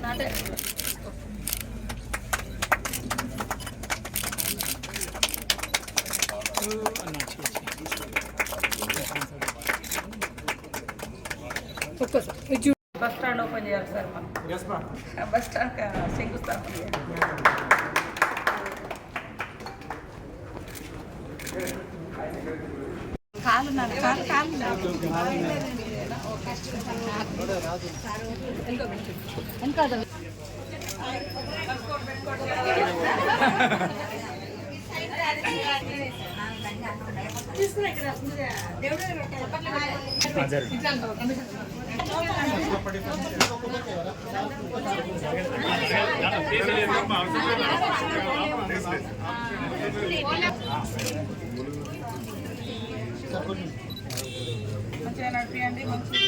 నాటే bus stand open చేయాలి sir మనం బస్ స్టాండ్ శంకుస్థాపన కాలు నాన్న, కాలు కాలు మంచిగా నడిపియండి. మంచి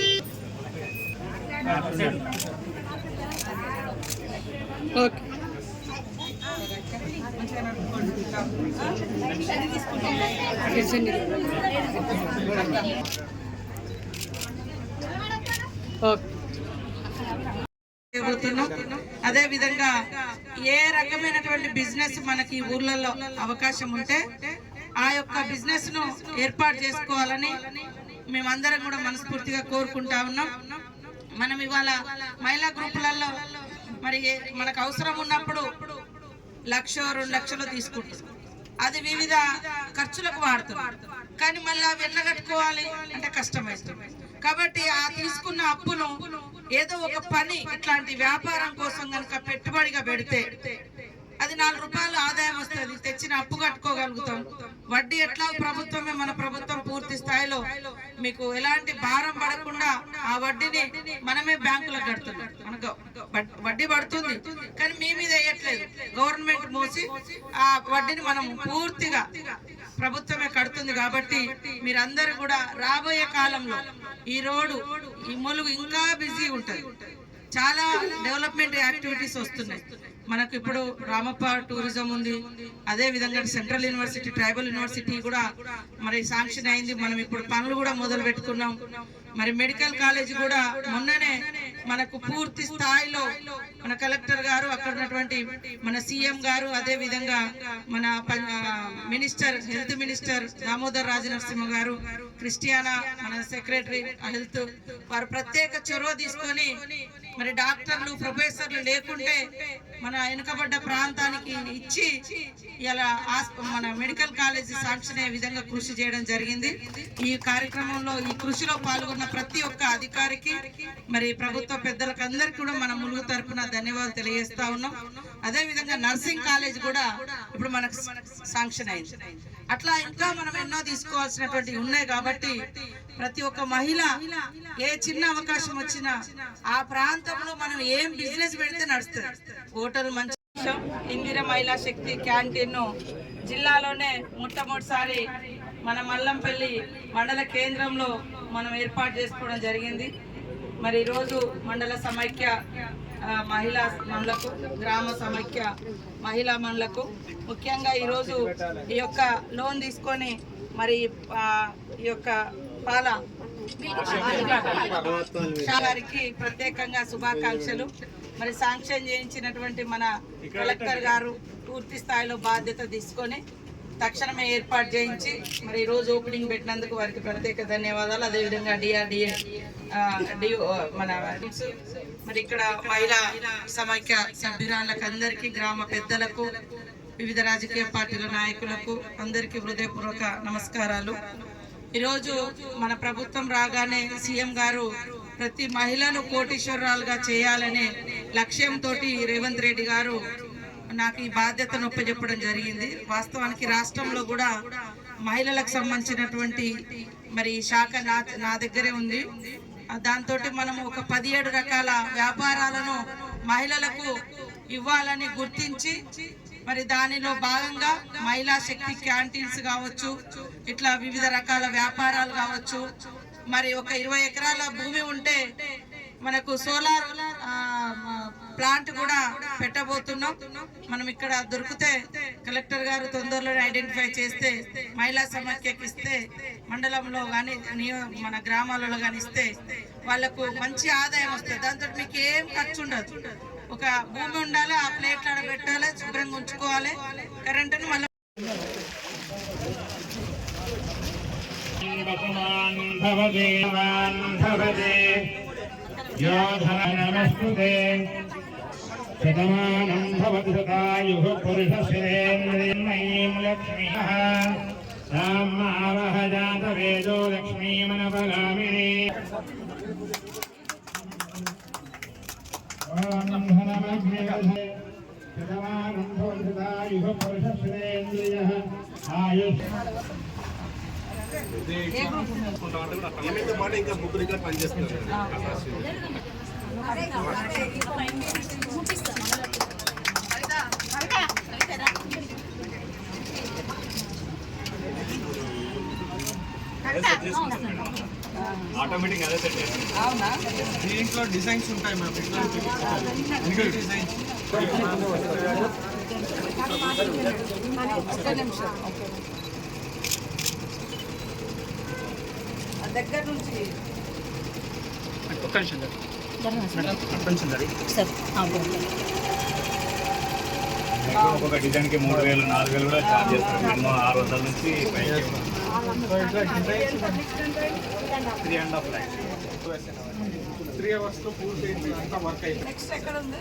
ఓకే అదే విధంగా ఏ రకమైనటువంటి బిజినెస్ మనకి ఊర్లలో అవకాశం ఉంటే ఆ యొక్క బిజినెస్ను ఏర్పాటు చేసుకోవాలని మేమందరం కూడా మనస్ఫూర్తిగా కోరుకుంటా ఉన్నాం. మనం ఇవాళ మహిళా గ్రూపులలో మరి మనకు అవసరం ఉన్నప్పుడు లక్ష రెండు లక్షలు తీసుకుంటాం. అది వివిధ ఖర్చులకు వాడుతున్నాం కానీ మళ్ళీ అవి ఎన్నగట్టుకోవాలి అంటే కష్టమైస్తుంది కాబట్టి ఆ తీసుకున్న అప్పును ఏదో ఒక పని ఇట్లాంటి వ్యాపారం కోసం కనుక పెట్టుబడిగా పెడితే అది నాలుగు రూపాయలు ఆదాయం వస్తుంది. తెచ్చిన అప్పు కట్టుకోగలుగుతాం. వడ్డీ ఎట్లా ప్రభుత్వమే మన ప్రభుత్వం పూర్తి స్థాయిలో మీకు ఎలాంటి భారం పడకుండా ఆ వడ్డీని మనమే బ్యాంకులకు కడుతున్నాం. మనకు వడ్డీ పడుతుంది. కానీ మీ మీద వేయట్లేదు. గవర్నమెంట్ మోసి ఆ వడ్డీని మనం పూర్తిగా ప్రభుత్వమే కడుతుంది కాబట్టి మీరందరూ కూడా రాబోయే కాలంలో ఈ రోడ్డు ఈ మొలుగు ఇంకా బిజీ ఉంటుంది. చాలా డెవలప్మెంట్ యాక్టివిటీస్ వస్తున్నాయి. మనకు ఇప్పుడు రామప్ప టూరిజం ఉంది. అదే విధంగా సెంట్రల్ యూనివర్సిటీ ట్రైబల్ యూనివర్సిటీ కూడా మరి శాంక్షన్ అయింది. మనం ఇప్పుడు పనులు కూడా మొదలు పెట్టుకున్నాం. మరి మెడికల్ కాలేజ్ కూడా మొన్ననే మనకు పూర్తి స్థాయిలో మన కలెక్టర్ గారు అక్కడ ఉన్నటువంటి మన సీఎం గారు అదే విధంగా మన minister health minister Damodar Rajanarasimha garu Christiana మన సెక్రటరీ హెల్త్ వారు ప్రత్యేక చొరవ తీసుకొని మరి డాక్టర్లు ప్రొఫెసర్లు లేకుంటే మన వెనుకబడ్డ ప్రాంతానికి ఇచ్చి ఇలా మన మెడికల్ కాలేజీ శాంక్షన్ విధంగా కృషి చేయడం జరిగింది. ఈ కార్యక్రమంలో ఈ కృషిలో పాల్గొన్న ప్రతి ఒక్క అధికారికి మరి ప్రభుత్వ పెద్దలకు అందరికీ కూడా మన ములుగు తరపున ధన్యవాదాలు తెలియజేస్తా ఉన్నాం. అదే విధంగా నర్సింగ్ కాలేజ్ కూడా ఇప్పుడు మనకు శాంక్షన్ అయింది. అట్లా ఇంకా మనం ఎన్నో తీసుకోవాల్సినటువంటి ఉన్నాయి కాబట్టి ప్రతి ఒక్క మహిళ ఏ చిన్న అవకాశం వచ్చినా ఆ ప్రాంతంలో మనం ఏం బిజినెస్ పెడితే నడుస్తుంది. హోటల్ మంచి ఇందిర మహిళా శక్తి క్యాంటీన్ జిల్లాలోనే మొట్టమొదటిసారి మన మల్లంపల్లి మండల కేంద్రంలో మనం ఏర్పాటు చేసుకోవడం జరిగింది. మరి ఈరోజు మండల సమైక్య మహిళా మనులకు గ్రామ సమైక్య మహిళా మనులకు ముఖ్యంగా ఈరోజు ఈ యొక్క లోన్ తీసుకొని మరి ఈ యొక్క పాల గారికి ప్రత్యేకంగా శుభాకాంక్షలు. మరి శాంక్షన్ చేయించినటువంటి మన కలెక్టర్ గారు పూర్తి స్థాయిలో బాధ్యత తీసుకొని తక్షణమే ఏర్పాటు చేయించి మరి ఈరోజు ఓపెనింగ్ పెట్టినందుకు వారికి ప్రత్యేక ధన్యవాదాలు. అదేవిధంగా డిఆర్డిఏ మన మరి ఇక్కడ మహిళా సమైక్య సభ్యురాళ్ళకు అందరికీ గ్రామ పెద్దలకు వివిధ రాజకీయ పార్టీల నాయకులకు అందరికీ హృదయపూర్వక నమస్కారాలు. ఈరోజు మన ప్రభుత్వం రాగానే సీఎం గారు ప్రతి మహిళను కోటీశ్వరాలుగా చేయాలనే లక్ష్యంతో రేవంత్ రెడ్డి గారు నాకు ఈ బాధ్యతను ఒప్పచెప్పడం జరిగింది. వాస్తవానికి రాష్ట్రంలో కూడా మహిళలకు సంబంధించినటువంటి మరి శాఖ నా నా దగ్గరే ఉంది. దాంతో మనం ఒక పదిహేడు రకాల వ్యాపారాలను మహిళలకు ఇవ్వాలని గుర్తించి మరి దానిలో భాగంగా మహిళా శక్తి క్యాంటీన్స్ కావచ్చు ఇట్లా వివిధ రకాల వ్యాపారాలు కావచ్చు. మరి ఒక ఇరవై ఎకరాల భూమి ఉంటే మనకు సోలార్ ఆ, ప్లాంట్ కూడా పెట్టబోతున్నాం. మనం ఇక్కడ దొరికితే కలెక్టర్ గారు తొందరలోనే ఐడెంటిఫై చేస్తే మహిళా సమాఖ్యకి ఇస్తే మండలంలో కానీ మన గ్రామాలలో కానీ ఇస్తే వాళ్ళకు మంచి ఆదాయం వస్తుంది దాంతో మీకు ఏం ఖర్చు ఉండదు. ఒక భూమి ఉండాలి ఆ ప్లేట్లు పెట్టాలి శుభ్రంగా ఉంచుకోవాలి కరెంటును మళ్ళీ భవదే. శతమానం భవతి శతాయుః పురుషశ్రేంద్రియమయీం లక్ష్మ్యः సామావహ జాతవేదో లక్ష్మీమనపగామిని శతమానం భవతి శతాయుః పురుషశ్రేంద్రియः ఆయుష్ ఈమెతో పాటు ఇంకా ముగ్గురు ఇక్కడ పనిచేస్తున్నారు. ఆటోమేటిక్ అదే సెట్ చేస్తుంది దీంట్లో డిజైన్స్ ఉంటాయి మ్యామ్ ఇట్లా డిజైన్స్ దగ్గర నుంచి ఒక్కొక్క డిజైన్కి మూడు వేలు నాలుగు వేలు కూడా చార్జ్ చేస్తారు. మినిమం ఆరు వందల నుంచి పైకి three and half lakhs three అవర్స్లో పూర్తి అంతా వర్క్ అయిపోయింది. నెక్స్ట్ ఎక్కడ ఉంది?